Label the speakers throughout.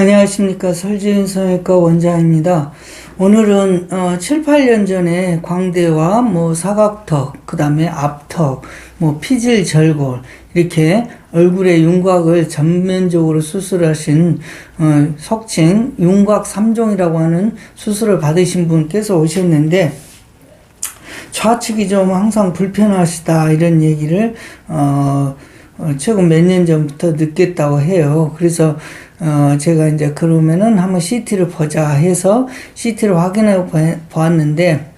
Speaker 1: 안녕하십니까 설지인 성형외과 원장입니다. 오늘은 어, 7, 8년 전에 광대와 뭐 사각턱, 그 다음에 앞턱, 뭐 피질 절골 이렇게 얼굴의 윤곽을 전면적으로 수술하신 어, 속칭 윤곽 3종이라고 하는 수술을 받으신 분께서 오셨는데 좌측이 좀 항상 불편하시다 이런 얘기를 어, 어, 최근 몇 년 전부터 느꼈다고 해요. 그래서 어, 제가 이제 그러면은 한번 CT를 보자 해서 CT를 확인해 보- 보았는데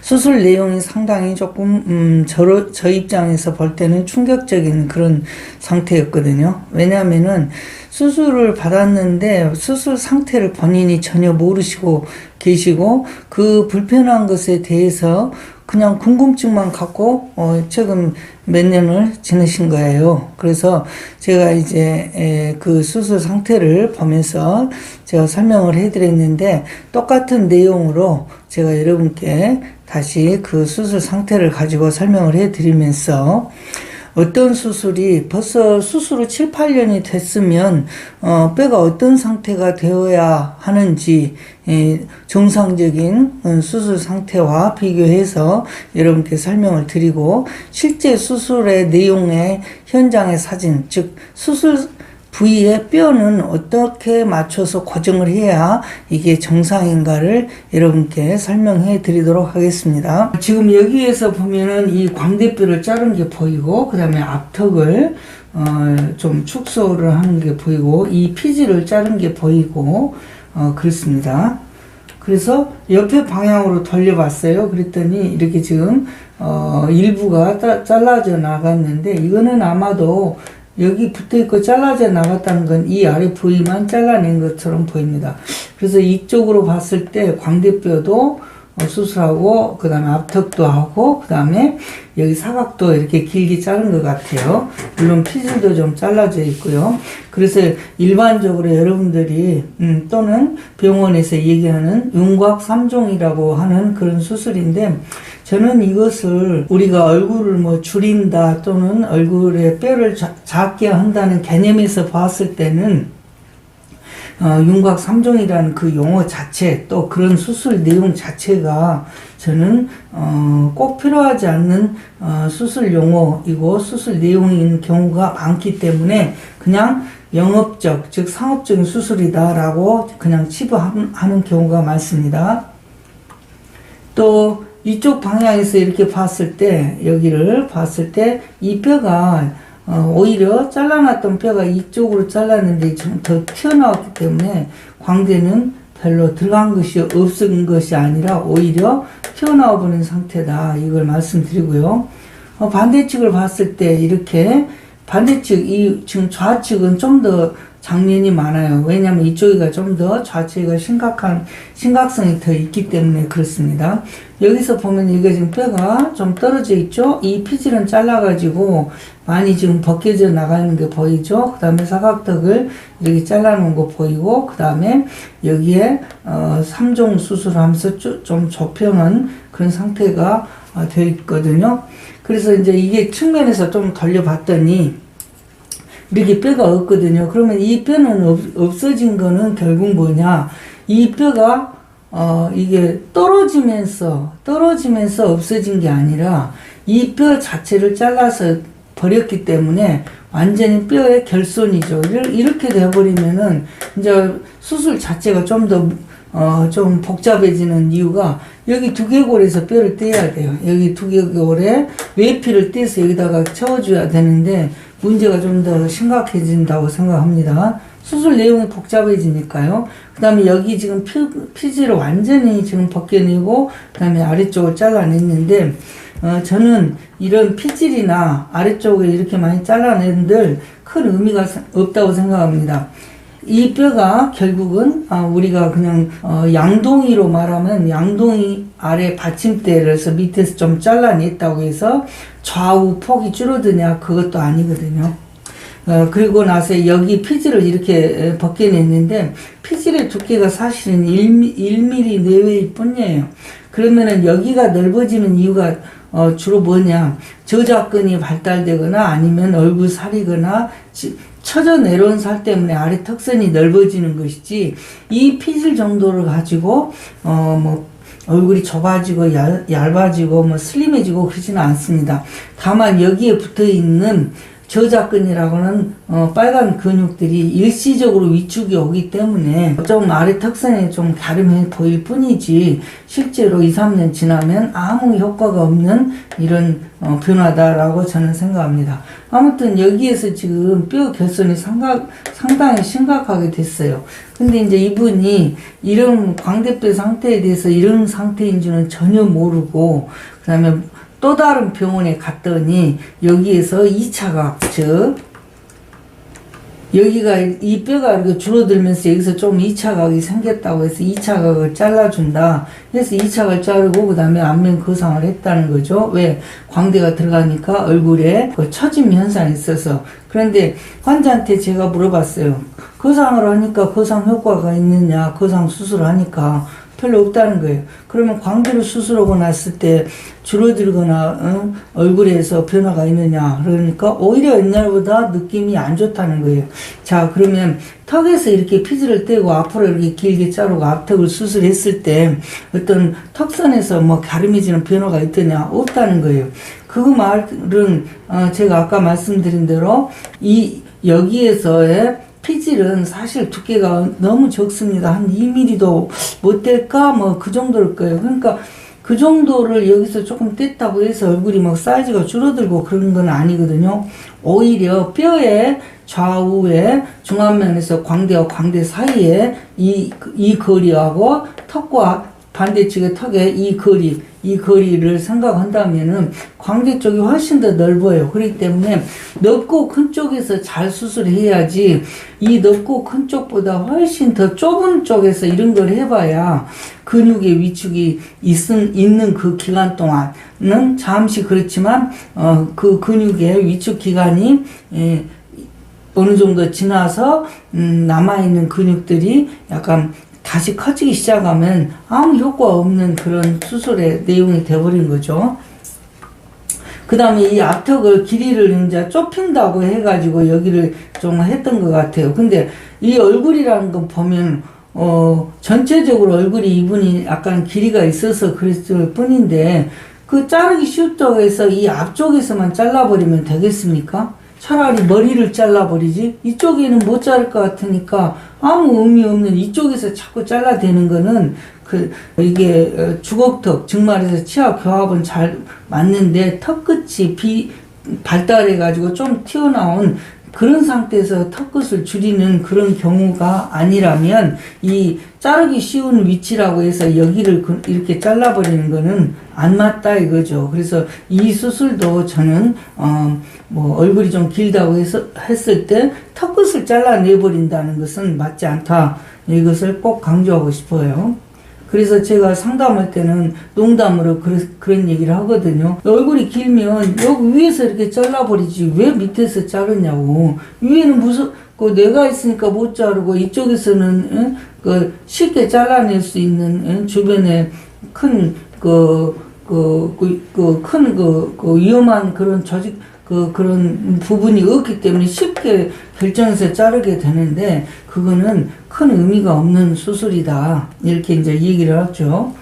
Speaker 1: 수술 내용이 상당히 조금 음, 저, 저 입장에서 볼 때는 충격적인 그런 상태였거든요. 왜냐하면은 수술을 받았는데 수술 상태를 본인이 전혀 모르시고 계시고 그 불편한 것에 대해서 그냥 궁금증만 갖고 어, 최근 몇 년을 지내신 거예요. 그래서 제가 이제 에, 그 수술 상태를 보면서 제가 설명을 해드렸는데 똑같은 내용으로 제가 여러분께 다시 그 수술 상태를 가지고 설명을 해드리면서 어떤 수술이 벌써 수술 후 7, 8년이 됐으면 어, 뼈가 어떤 상태가 되어야 하는지 예, 정상적인 어, 수술 상태와 비교해서 여러분께 설명을 드리고 실제 수술의 내용의 현장의 사진 즉 수술 부위의 뼈는 어떻게 맞춰서 고정을 해야 이게 정상인가를 여러분께 설명해 드리도록 하겠습니다. 지금 여기에서 보면은 이 광대뼈를 자른 게 보이고, 그 다음에 앞턱을 어, 좀 축소를 하는 게 보이고, 이 피지를 자른 게 보이고, 어, 그렇습니다. 그래서 옆에 방향으로 돌려봤어요. 그랬더니 이렇게 지금 어, 일부가 따- 잘라져 나갔는데 이거는 아마도 여기 붙어 있고 잘라져 나갔다는 건 이 아래 부위만 잘라낸 것처럼 보입니다. 그래서 이쪽으로 봤을 때 광대뼈도 어, 수술하고 그 다음에 앞턱도 하고 그 다음에 여기 사각도 이렇게 길게 자른 것 같아요. 물론 피질도 좀 잘라져 있고요. 그래서 일반적으로 여러분들이 음, 또는 병원에서 얘기하는 윤곽 3종이라고 하는 그런 수술인데 저는 이것을 우리가 얼굴을 뭐 줄인다 또는 얼굴의 뼈를 자- 작게 한다는 개념에서 봤을 때는 어, 윤곽 3종이라는 그 용어 자체 또 그런 수술 내용 자체가 저는 어, 꼭 필요하지 않는 어, 수술 용어이고 수술 내용인 경우가 많기 때문에 그냥 영업적 즉 상업적인 수술이다라고 그냥 치부하는 경우가 많습니다. 또 이쪽 방향에서 이렇게 봤을 때 여기를 봤을 때 이 뼈가 어, 오히려 잘라놨던 뼈가 이쪽으로 잘랐는데 좀 더 튀어나왔기 때문에 광대는 별로 들어간 것이 없은 것이 아니라 오히려 튀어나와 버린 상태다 이걸 말씀드리고요. 어, 반대측을 봤을 때 이렇게 반대측 이 지금 좌측은 좀 더 장면이 많아요. 왜냐하면 이쪽이가 좀 더 좌측이가 심각한 심각성이 더 있기 때문에 그렇습니다. 여기서 보면 이게 지금 뼈가 좀 떨어져 있죠. 이 피질은 잘라가지고 많이 지금 벗겨져 나가는 게 보이죠. 그 다음에 사각턱을 이렇게 잘라놓은 거 보이고 그 다음에 여기에 어, 3종 수술하면서 쭈- 좀 좁혀놓은 그런 상태가 어, 되어 있거든요. 그래서 이제 이게 측면에서 좀 돌려봤더니 이렇게 뼈가 없거든요. 그러면 이 뼈는 없, 없어진 거는 결국 뭐냐? 이 뼈가 어 이게 떨어지면서 떨어지면서 없어진 게 아니라 이 뼈 자체를 잘라서 버렸기 때문에 완전히 뼈의 결손이죠. 이렇- 이렇게 돼버리면은 이제 수술 자체가 좀 더 어, 좀 복잡해지는 이유가 여기 두개골에서 뼈를 떼야 돼요. 여기 두개골에 외피를 떼서 여기다가 채워줘야 되는데 문제가 좀 더 심각해진다고 생각합니다. 수술 내용이 복잡해지니까요. 그 다음에 여기 지금 피, 피지를 완전히 지금 벗겨내고, 그 다음에 아래쪽을 잘라냈는데, 어, 저는 이런 피질이나 아래쪽에 이렇게 많이 잘라낸들 큰 의미가 세- 없다고 생각합니다. 이 뼈가 결국은 아, 우리가 그냥 어, 양동이로 말하면 양동이 아래 받침대를 해서 밑에서 좀 잘라냈다고 해서 좌우 폭이 줄어드냐 그것도 아니거든요. 어, 그리고 나서 여기 피지를 이렇게 에, 벗겨냈는데 피지의 두께가 사실은 1, 1mm 내외일 뿐이에요. 그러면은 여기가 넓어지는 이유가 어, 주로 뭐냐 저작근이 발달되거나 아니면 얼굴 살이거나 지- 처져 내려온 살 때문에 아래 턱선이 넓어지는 것이지 이 피질 정도를 가지고 어 뭐 얼굴이 좁아지고 얇, 얇아지고 뭐 슬림해지고 그러지는 않습니다. 다만 여기에 붙어 있는 저작근이라고는 어, 빨간 근육들이 일시적으로 위축이 오기 때문에 좀 아래 턱선에 좀 갸름해 보일 뿐이지 실제로 2, 3년 지나면 아무 효과가 없는 이런 어, 변화다라고 저는 생각합니다. 아무튼 여기에서 지금 뼈 결손이 상가, 상당히 심각하게 됐어요. 근데 이제 이분이 이런 광대뼈 상태에 대해서 이런 상태인 줄은 전혀 모르고 그 다음에 또 다른 병원에 갔더니 여기에서 2차가 즉 여기가 이 뼈가 이렇게 줄어들면서 여기서 좀 2차 각이 생겼다고 해서 2차 각을 잘라준다. 그래서 2차 각을 자르고 그 다음에 안면 거상을 했다는 거죠. 왜? 광대가 들어가니까 얼굴에 그 처짐 현상이 있어서. 그런데 환자한테 제가 물어봤어요. 거상을 하니까 거상 효과가 있느냐, 거상 수술을 하니까 별로 없다는 거예요. 그러면 광대를 수술하고 났을 때 줄어들거나 어? 얼굴에서 변화가 있느냐 그러니까 오히려 옛날보다 느낌이 안 좋다는 거예요. 자 그러면 턱에서 이렇게 피지를 떼고 앞으로 이렇게 길게 자르고 앞턱을 수술했을 때 어떤 턱선에서 뭐 갸름해지는 변화가 있더냐 없다는 거예요. 그 말은 어, 제가 아까 말씀드린 대로 이 여기에서의 피질은 사실 두께가 너무 적습니다. 한 2mm도 못 될까? 뭐 그 정도일 거예요. 그러니까 그 정도를 여기서 조금 뗐다고 해서 얼굴이 막 사이즈가 줄어들고 그런 건 아니거든요. 오히려 뼈의 좌우에 중안면에서 광대와 광대 사이에 이, 이 거리하고 턱과 반대측의 턱의 이 거리, 이 거리를 생각한다면은 광대 쪽이 훨씬 더 넓어요. 그렇기 때문에 넓고 큰 쪽에서 잘 수술해야지 이 넓고 큰 쪽보다 훨씬 더 좁은 쪽에서 이런 걸 해봐야 근육의 위축이 있은, 있는 그 기간 동안은 잠시 그렇지만 어, 그 근육의 위축 기간이 예, 어느 정도 지나서 음, 남아있는 근육들이 약간 다시 커지기 시작하면 아무 효과 없는 그런 수술의 내용이 돼버린 거죠. 그 다음에 이 앞턱을 길이를 이제 좁힌다고 해가지고 여기를 좀 했던 것 같아요. 근데 이 얼굴이라는 거 보면, 어, 전체적으로 얼굴이 이분이 약간 길이가 있어서 그랬을 뿐인데, 그 자르기 쉬운 쪽에서 이 앞쪽에서만 잘라버리면 되겠습니까? 차라리 머리를 잘라버리지. 이쪽에는 못 자를 것 같으니까 아무 의미 없는 이쪽에서 자꾸 잘라대는 거는 그 이게 어, 주걱턱 즉 말해서 치아 교합은 잘 맞는데 턱 끝이 비 발달해 가지고 좀 튀어나온 그런 상태에서 턱끝을 줄이는 그런 경우가 아니라면 이 자르기 쉬운 위치라고 해서 여기를 그- 이렇게 잘라버리는 거는 안 맞다 이거죠. 그래서 이 수술도 저는 어 뭐 얼굴이 좀 길다고 해서 했을 때 턱끝을 잘라내 버린다는 것은 맞지 않다. 이것을 꼭 강조하고 싶어요. 그래서 제가 상담할 때는 농담으로 그런, 그런 얘기를 하거든요. 얼굴이 길면 여기 위에서 이렇게 잘라버리지 왜 밑에서 자르냐고. 위에는 무슨 그 뇌가 있으니까 못 자르고 이쪽에서는 응? 그 쉽게 잘라낼 수 있는 응? 주변에 큰그그그큰그 그 위험한 그런 조직 그 그런 부분이 없기 때문에 쉽게 결정해서 자르게 되는데 그거는 큰 의미가 없는 수술이다 이렇게 이제 얘기를 하죠.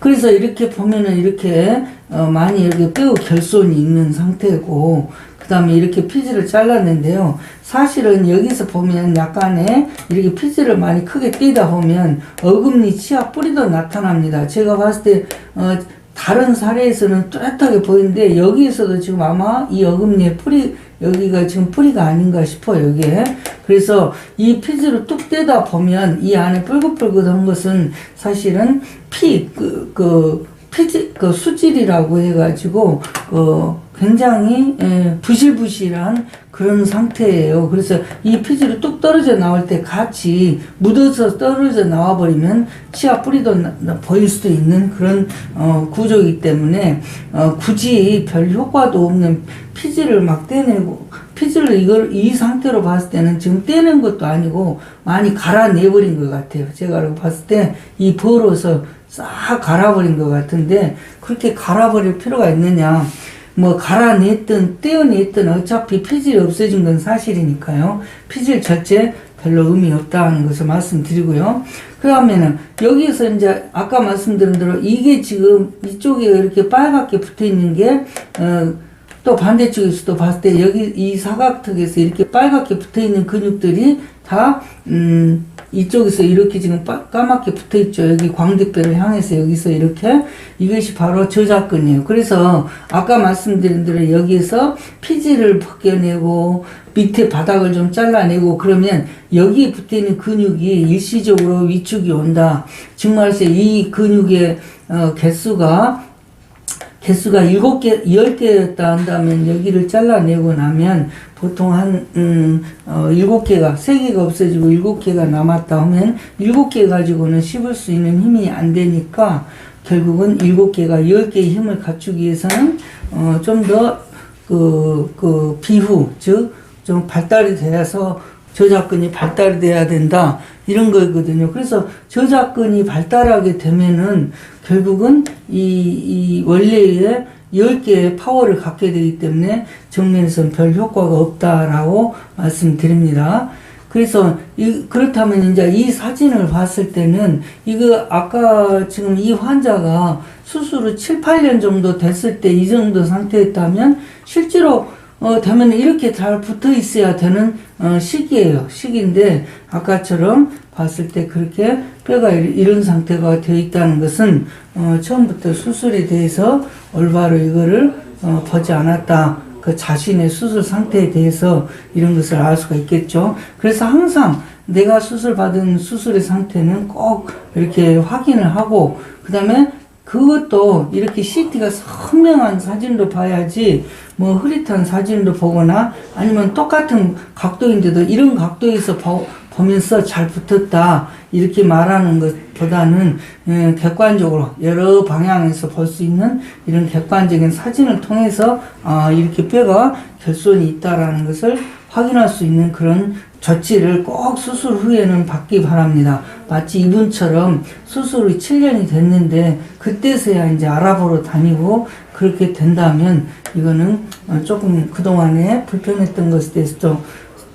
Speaker 1: 그래서 이렇게 보면은 이렇게 어 많이 이렇게 뼈 결손이 있는 상태고 그 다음에 이렇게 피지를 잘랐는데요. 사실은 여기서 보면 약간의 이렇게 피지를 많이 크게 떼다 보면 어금니 치아 뿌리도 나타납니다. 제가 봤을 때 어, 다른 사례에서는 뚜렷하게 보이는데 여기에서도 지금 아마 이 어금니에 뿌리 여기가 지금 뿌리가 아닌가 싶어요 여기에. 그래서 이 피지를 뚝 떼다 보면 이 안에 뿔긋뿔긋한 것은 사실은 피 그 그 피지 그 수질이라고 해가지고 그 굉장히 예, 부실부실한 그런 상태예요. 그래서 이 피지를 뚝 떨어져 나올 때 같이 묻어서 떨어져 나와 버리면 치아 뿌리도 나- 나- 보일 수도 있는 그런 어, 구조이기 때문에 어, 굳이 별 효과도 없는 피지를 막 떼내고 피지를 이걸 이 상태로 봤을 때는 지금 떼는 것도 아니고 많이 갈아내버린 것 같아요. 제가 봤을 때 이 벌어서 싹 갈아버린 것 같은데 그렇게 갈아버릴 필요가 있느냐? 뭐 갈아냈든 떼어냈든 어차피 피질이 없어진 건 사실이니까요. 피질 자체 별로 의미 없다는 것을 말씀드리고요. 그 다음에는 여기에서 이제 아까 말씀드린 대로 이게 지금 이쪽에 이렇게 빨갛게 붙어 있는 게, 어, 또 반대쪽에서도 봤을 때 여기 이 사각턱에서 이렇게 빨갛게 붙어 있는 근육들이 다, 음, 이쪽에서 이렇게 지금 빠- 까맣게 붙어 있죠. 여기 광대뼈를 향해서 여기서 이렇게 이것이 바로 저작근이에요. 그래서 아까 말씀드린 대로 여기에서 피지를 벗겨내고 밑에 바닥을 좀 잘라내고 그러면 여기에 붙어 있는 근육이 일시적으로 위축이 온다. 정말서 이 근육의 어, 개수가 개수가 일곱 개, 열 개였다 한다면 여기를 잘라내고 나면 보통 한, 음, 어, 일곱 개가, 세 개가 없어지고 일곱 개가 남았다 하면 일곱 개 가지고는 씹을 수 있는 힘이 안 되니까 결국은 일곱 개가 열 개의 힘을 갖추기 위해서는, 어, 좀 더, 그, 그, 비후, 즉, 좀 발달이 돼서 저작근이 발달이 돼야 된다. 이런 거거든요. 그래서 저작근이 발달하게 되면은 결국은 이, 이 원래의 10개의 파워를 갖게 되기 때문에 정면에서는 별 효과가 없다라고 말씀드립니다. 그래서 이, 그렇다면 이제 이 사진을 봤을 때는 이거 아까 지금 이 환자가 수술 후 7, 8년 정도 됐을 때 이 정도 상태였다면 실제로 어, 되면 이렇게 잘 붙어 있어야 되는 어, 시기예요. 시기인데 아까처럼 봤을 때 그렇게 뼈가 이- 이런 상태가 되어 있다는 것은 어, 처음부터 수술에 대해서 올바로 이거를 어, 보지 않았다. 그 자신의 수술 상태에 대해서 이런 것을 알 수가 있겠죠. 그래서 항상 내가 수술 받은 수술의 상태는 꼭 이렇게 확인을 하고 그 다음에 그것도 이렇게 CT가 선명한 사진도 봐야지 뭐 흐릿한 사진도 보거나 아니면 똑같은 각도인데도 이런 각도에서 보, 보면서 잘 붙었다 이렇게 말하는 것보다는 예, 객관적으로 여러 방향에서 볼 수 있는 이런 객관적인 사진을 통해서 아 이렇게 뼈가 결손이 있다라는 것을 확인할 수 있는 그런 조치를 꼭 수술 후에는 받기 바랍니다. 마치 이분처럼 수술이 7년이 됐는데 그때서야 이제 알아보러 다니고 그렇게 된다면 이거는 어, 조금 그동안에 불편했던 것에 대해서 좀,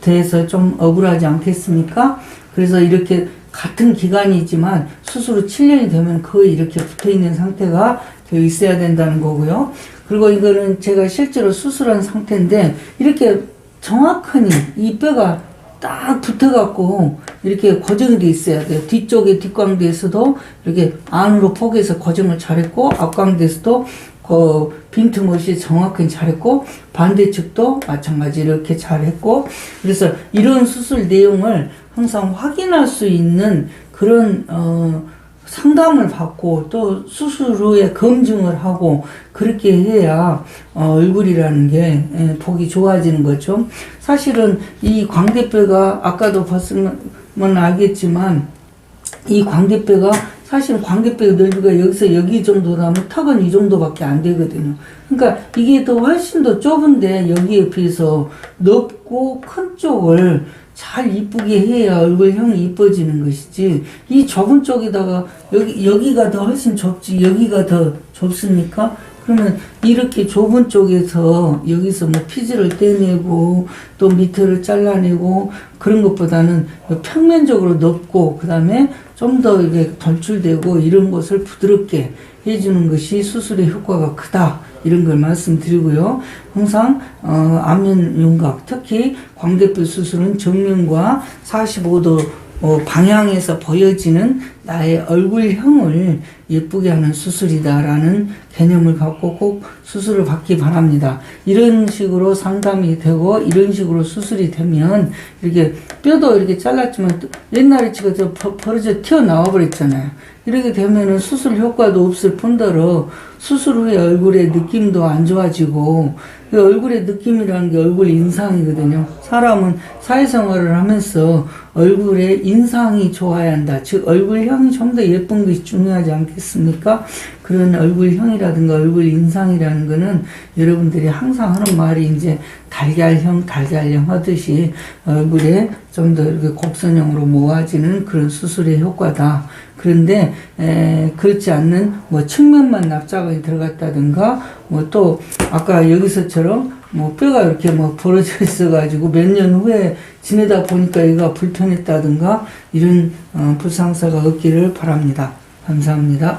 Speaker 1: 대해서 좀 억울하지 않겠습니까? 그래서 이렇게 같은 기간이지만 수술 후 7년이 되면 거의 이렇게 붙어 있는 상태가 되어 있어야 된다는 거고요. 그리고 이거는 제가 실제로 수술한 상태인데 이렇게 정확하니 이 뼈가 딱 붙어갖고 이렇게 고정이 돼 있어야 돼요. 뒤쪽에 뒷광대에서도 이렇게 안으로 포개서 고정을 잘했고 앞광대에서도 그 빈틈없이 정확히 잘했고 반대측도 마찬가지 이렇게 잘했고 그래서 이런 수술 내용을 항상 확인할 수 있는 그런 어 상담을 받고 또 수술 후에 검증을 하고 그렇게 해야 어, 얼굴이라는 게 예, 보기 좋아지는 거죠. 사실은 이 광대뼈가 아까도 봤으면 알겠지만 이 광대뼈가 사실은 광대뼈 넓이가 여기서 여기 정도라면 턱은 이 정도밖에 안 되거든요. 그러니까 이게 더 훨씬 더 좁은데 여기에 비해서 넓고 큰 쪽을 잘 이쁘게 해야 얼굴형이 이뻐지는 것이지. 이 좁은 쪽에다가 여기 여기가 더 훨씬 좁지. 여기가 더 좁습니까? 그러면 이렇게 좁은 쪽에서 여기서 뭐 피지를 떼내고 또 밑에를 잘라내고 그런 것보다는 평면적으로 넓고 그 다음에 좀 더 이게 돌출되고 이런 것을 부드럽게 해주는 것이 수술의 효과가 크다 이런 걸 말씀드리고요. 항상 어, 안면 윤곽 특히 광대뼈 수술은 정면과 45도 어, 방향에서 보여지는 나의 얼굴형을 예쁘게 하는 수술이다라는 개념을 갖고 꼭 수술을 받기 바랍니다. 이런 식으로 상담이 되고 이런 식으로 수술이 되면 이렇게 뼈도 이렇게 잘랐지만 또 옛날에 지금 벌어져 튀어나와 버렸잖아요. 이렇게 되면은 수술 효과도 없을 뿐더러 수술 후에 얼굴의 느낌도 안 좋아지고 그 얼굴의 느낌이라는 게 얼굴 인상이거든요. 사람은 사회생활을 하면서 얼굴의 인상이 좋아야 한다. 즉 얼굴형 이 좀 더 예쁜 것이 중요하지 않겠습니까? 그런 얼굴형이라든가 얼굴 인상이라는 거는 여러분들이 항상 하는 말이 이제 달걀형, 달걀형 하듯이 얼굴에 좀 더 이렇게 곡선형으로 모아지는 그런 수술의 효과다. 그런데 에, 그렇지 않는 뭐 측면만 납작하게 들어갔다든가 뭐 또 아까 여기서처럼 뭐 뼈가 이렇게 뭐 부러져 있어가지고 몇 년 후에 지내다 보니까 얘가 불편했다든가 이런 어, 불상사가 없기를 바랍니다. 감사합니다.